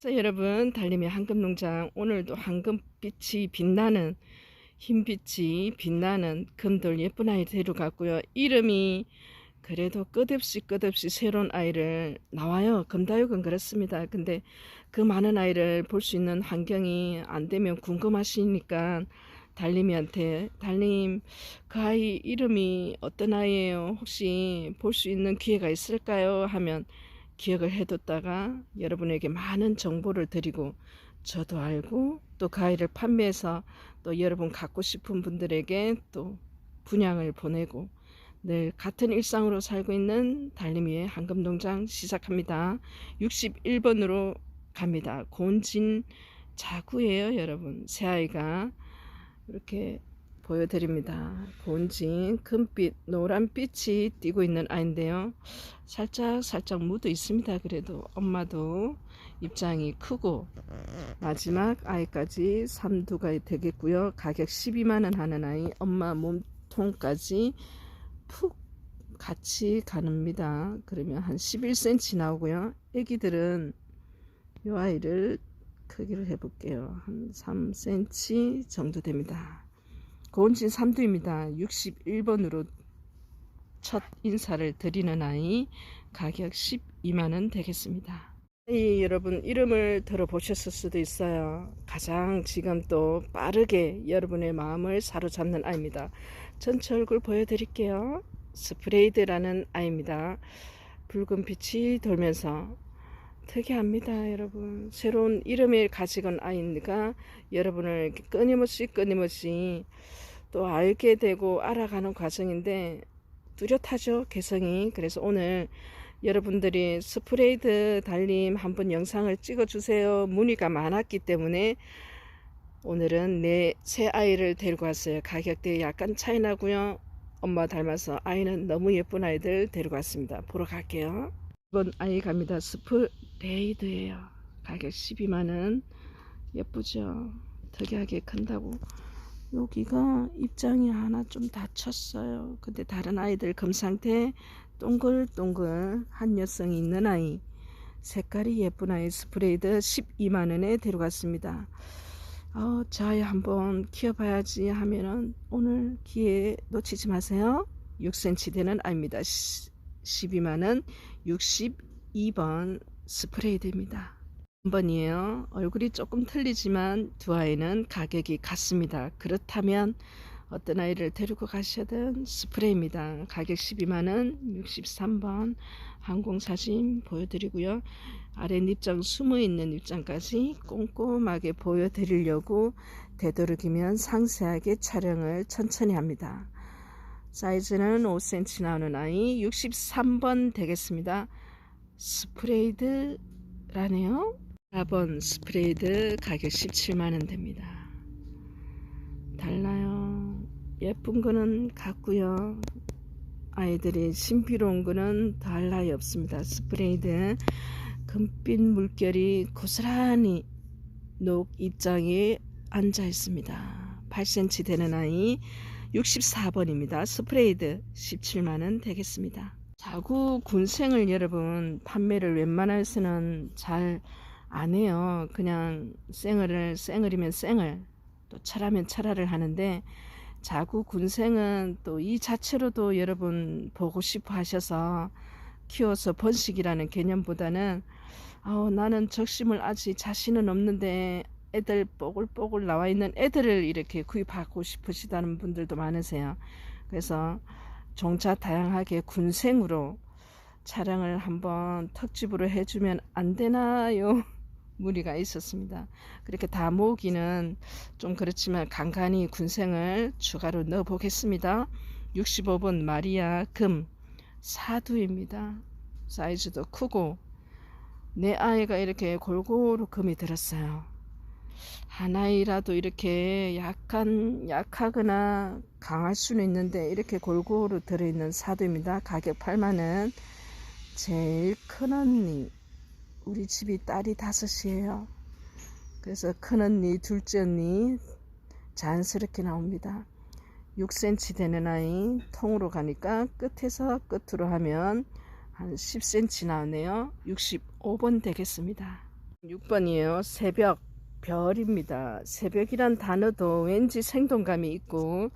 자, 여러분 달림의 황금농장 오늘도 황금빛이 빛나는 흰빛이 빛나는 금돌 예쁜 아이 데려갔고요. 이름이 그래도 끝없이 끝없이 새로운 아이를 나와요. 금다육은 그렇습니다. 근데 그 많은 아이를 볼 수 있는 환경이 안 되면 궁금하시니까 달님이한테 달님 그 아이 이름이 어떤 아이예요? 혹시 볼 수 있는 기회가 있을까요? 하면 기억을 해뒀다가 여러분에게 많은 정보를 드리고 저도 알고 또그 아이를 판매해서 또 여러분 갖고 싶은 분들에게 또 분양을 보내고 늘 같은 일상으로 살고 있는 달림이의 황금농장 시작합니다. 61번으로 갑니다. 곤진 자구예요, 여러분. 새 아이가 이렇게 보여드립니다. 곤진 금빛, 노란빛이 띄고 있는 아이인데요. 살짝 살짝 묻어 있습니다. 그래도 엄마도 입장이 크고 마지막 아이까지 삼두가 되겠고요. 가격 12만원 하는 아이 엄마 몸통까지 푹 같이 가릅니다. 그러면 한 11cm 나오고요. 애기들은 이 아이를 크기를 해볼게요. 한 3cm 정도 됩니다. 고온진 삼두입니다. 61번으로 첫 인사를 드리는 아이 가격 12만원 되겠습니다. 이 여러분 이름을 들어보셨을 수도 있어요. 가장 지금 또 빠르게 여러분의 마음을 사로잡는 아이입니다. 전체 얼굴 보여드릴게요. 스프레이드라는 아이입니다. 붉은 빛이 돌면서 특이합니다, 여러분. 새로운 이름을 가지고 온 아이니까 여러분을 끊임없이 끊임없이 또 알게 되고 알아가는 과정인데 뚜렷하죠, 개성이. 그래서 오늘 여러분들이 스프레이드 달림 한번 영상을 찍어 주세요. 문의가 많았기 때문에 오늘은 내 새 아이를 데리고 왔어요. 가격대 약간 차이 나고요. 엄마 닮아서 아이는 너무 예쁜 아이들 데리고 왔습니다. 보러 갈게요. 이번 아이 갑니다. 스프레이드예요. 가격 12만원. 예쁘죠? 특이하게 큰다고. 여기가 입장이 하나 좀 다쳤어요. 근데 다른 아이들 금 상태 동글동글 한 여성이 있는 아이. 색깔이 예쁜 아이 스프레이드 12만원에 데려갔습니다. 어, 자, 한번 키워봐야지 하면은 오늘 기회 놓치지 마세요. 6cm 되는 아입니다. 12만원 62번 스프레이드입니다. 3번이에요. 얼굴이 조금 틀리지만 두 아이는 가격이 같습니다. 그렇다면 어떤 아이를 데리고 가셔든 스프레이입니다. 가격 12만원 63번 항공사진 보여드리고요. 아래 입장 숨어있는 입장까지 꼼꼼하게 보여드리려고 되도록이면 상세하게 촬영을 천천히 합니다. 사이즈는 5cm 나오는 아이 63번 되겠습니다. 스프레이드라네요. 4번 스프레이드 가격 17만원 됩니다. 달라요. 예쁜 거는 같고요. 아이들이 신비로운 거는 나위 없습니다. 스프레이드 금빛 물결이 고스란히 녹 입장에 앉아 있습니다. 8cm 되는 아이 64번입니다. 스프레이드 17만원 되겠습니다. 자구 군생을 여러분 판매를 웬만해서는 잘 안 해요. 그냥 생얼을 생얼이면 생얼 또 철하면 철화를 하는데 자구 군생은 또 이 자체로도 여러분 보고 싶어 하셔서 키워서 번식이라는 개념보다는 어, 나는 적심을 아직 자신은 없는데 애들 뽀글뽀글 나와 있는 애들을 이렇게 구입하고 싶으시다는 분들도 많으세요. 그래서 종자 다양하게 군생으로 촬영을 한번 특집으로 해주면 안 되나요? 무리가 있었습니다. 그렇게 다 모으기는 좀 그렇지만 간간히 군생을 추가로 넣어 보겠습니다. 65번 마리아 금 사두입니다. 사이즈도 크고 내 아이가 이렇게 골고루 금이 들었어요. 하나이라도 이렇게 약간 약하거나 강할 수는 있는데 이렇게 골고루 들어있는 사두입니다. 가격 8만원. 제일 큰 언니 우리 집이 딸이 다섯이에요. 그래서 큰 언니, 둘째 언니 자연스럽게 나옵니다. 6cm 되는 아이 통으로 가니까 끝에서 끝으로 하면 한 10cm 나오네요. 65번 되겠습니다. 6번이에요. 새벽 별입니다. 새벽이란 단어도 왠지 생동감이 있고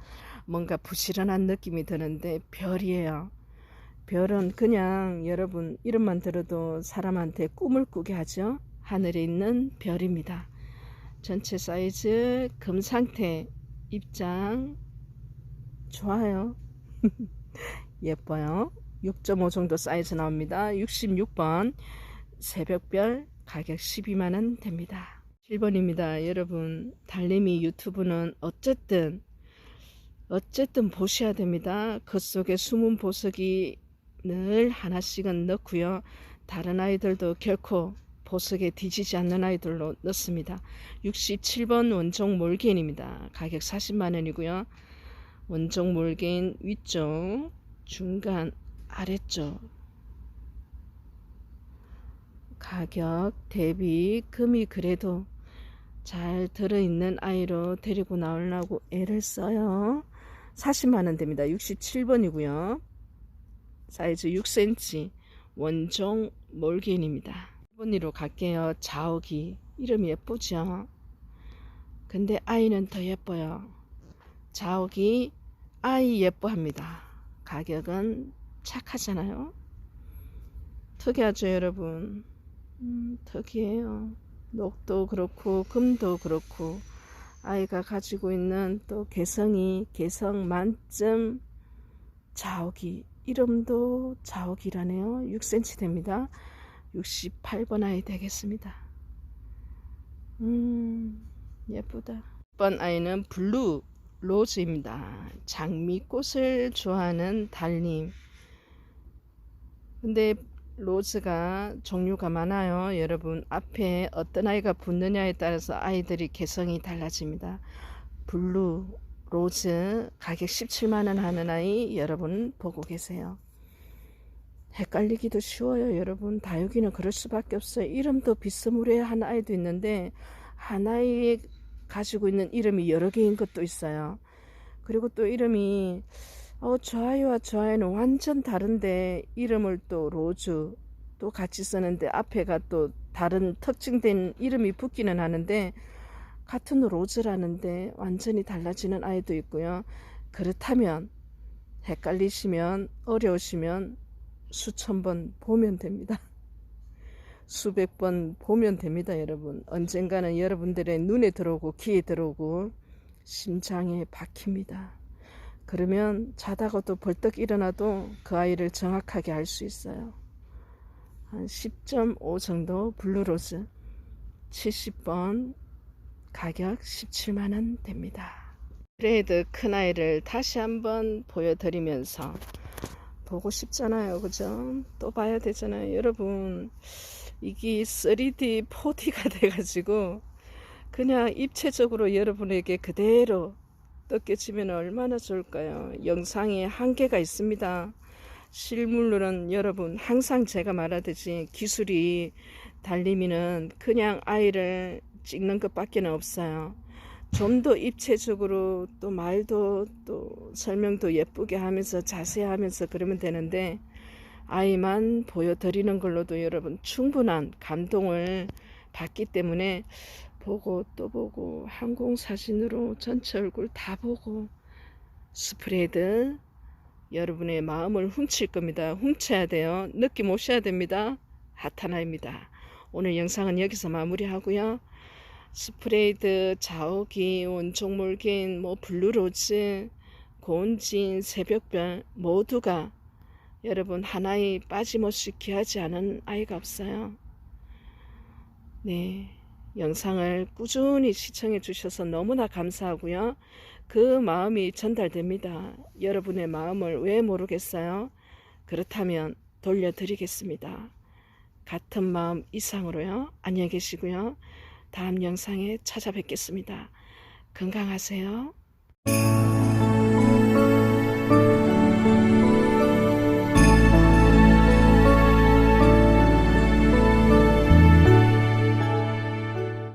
뭔가 부지런한 느낌이 드는데 별이에요. 별은 그냥 여러분 이름만 들어도 사람한테 꿈을 꾸게 하죠. 하늘에 있는 별입니다. 전체 사이즈 금 상태 입장 좋아요. 예뻐요. 6.5 정도 사이즈 나옵니다. 66번 새벽별 가격 12만원 됩니다. 7번입니다. 여러분 달림이 유튜브는 어쨌든 어쨌든 보셔야 됩니다. 그 속에 숨은 보석이 늘 하나씩은 넣고요. 다른 아이들도 결코 보석에 뒤지지 않는 아이들로 넣습니다. 67번 원종 몰개인입니다. 가격 40만원이고요. 원종 몰개인 위쪽, 중간, 아래쪽 가격 대비 금이 그래도 잘 들어있는 아이로 데리고 나오려고 애를 써요. 40만원 됩니다. 67번이고요. 사이즈 6cm 원종 몰개인입니다. 1번으로 갈게요. 자옥이 이름이 예쁘죠? 근데 아이는 더 예뻐요. 자옥이 아이 예뻐합니다. 가격은 착하잖아요. 특이하죠 여러분. 음, 특이해요. 녹도 그렇고 금도 그렇고 아이가 가지고 있는 또 개성이 개성 만점 자옥이 이름도 자옥이라네요. 6cm 됩니다. 68번 아이 되겠습니다. 음 예쁘다. 1번 아이는 블루 로즈입니다. 장미꽃을 좋아하는 달님. 근데 로즈가 종류가 많아요. 여러분 앞에 어떤 아이가 붙느냐에 따라서 아이들이 개성이 달라집니다. 블루 로즈 가격 17만원 하는 아이 여러분 보고 계세요. 헷갈리기도 쉬워요 여러분 다육이는 그럴 수밖에 없어요 이름도 비스무리한 아이도 있는데 하나의 가지고 있는 이름이 여러 개인 것도 있어요 그리고 또 이름이 어, 저 아이와 저 아이는 완전 다른데 이름을 또 로즈 또 같이 쓰는데 앞에가 또 다른 특징된 이름이 붙기는 하는데 같은 로즈라는데 완전히 달라지는 아이도 있고요. 그렇다면 헷갈리시면 어려우시면 수천 번 보면 됩니다. 수백 번 보면 됩니다, 여러분. 언젠가는 여러분들의 눈에 들어오고 귀에 들어오고 심장에 박힙니다. 그러면 자다가도 벌떡 일어나도 그 아이를 정확하게 알 수 있어요. 한 10.5 정도 블루로즈 70번 가격 17만원 됩니다. 그레이드 큰 아이를 다시 한번 보여드리면서 보고 싶잖아요. 그죠? 또 봐야 되잖아요. 여러분 이게 3D 4D가 돼가지고 그냥 입체적으로 여러분에게 그대로 뜯겨지면 얼마나 좋을까요? 영상에 한계가 있습니다. 실물로는 여러분 항상 제가 말하듯이 기술이 달리미는 그냥 아이를 찍는 것밖에 없어요. 좀 더 입체적으로 또 말도 또 설명도 예쁘게 하면서 자세히 하면서 그러면 되는데 아이만 보여드리는 걸로도 여러분 충분한 감동을 받기 때문에 보고 또 보고 항공사진으로 전체 얼굴 다 보고 스프레드 여러분의 마음을 훔칠 겁니다. 훔쳐야 돼요. 느낌 오셔야 됩니다. 하타나입니다. 오늘 영상은 여기서 마무리하고요. 스프레이드, 자오기, 원종몰긴, 뭐 블루로즈, 고운진, 새벽별 모두가 여러분 하나의 빠짐없이 귀하지 않은 아이가 없어요. 네. 영상을 꾸준히 시청해 주셔서 너무나 감사하고요. 그 마음이 전달됩니다. 여러분의 마음을 왜 모르겠어요? 그렇다면 돌려드리겠습니다. 같은 마음 이상으로요. 안녕히 계시고요. 다음 영상에 찾아뵙겠습니다. 건강하세요.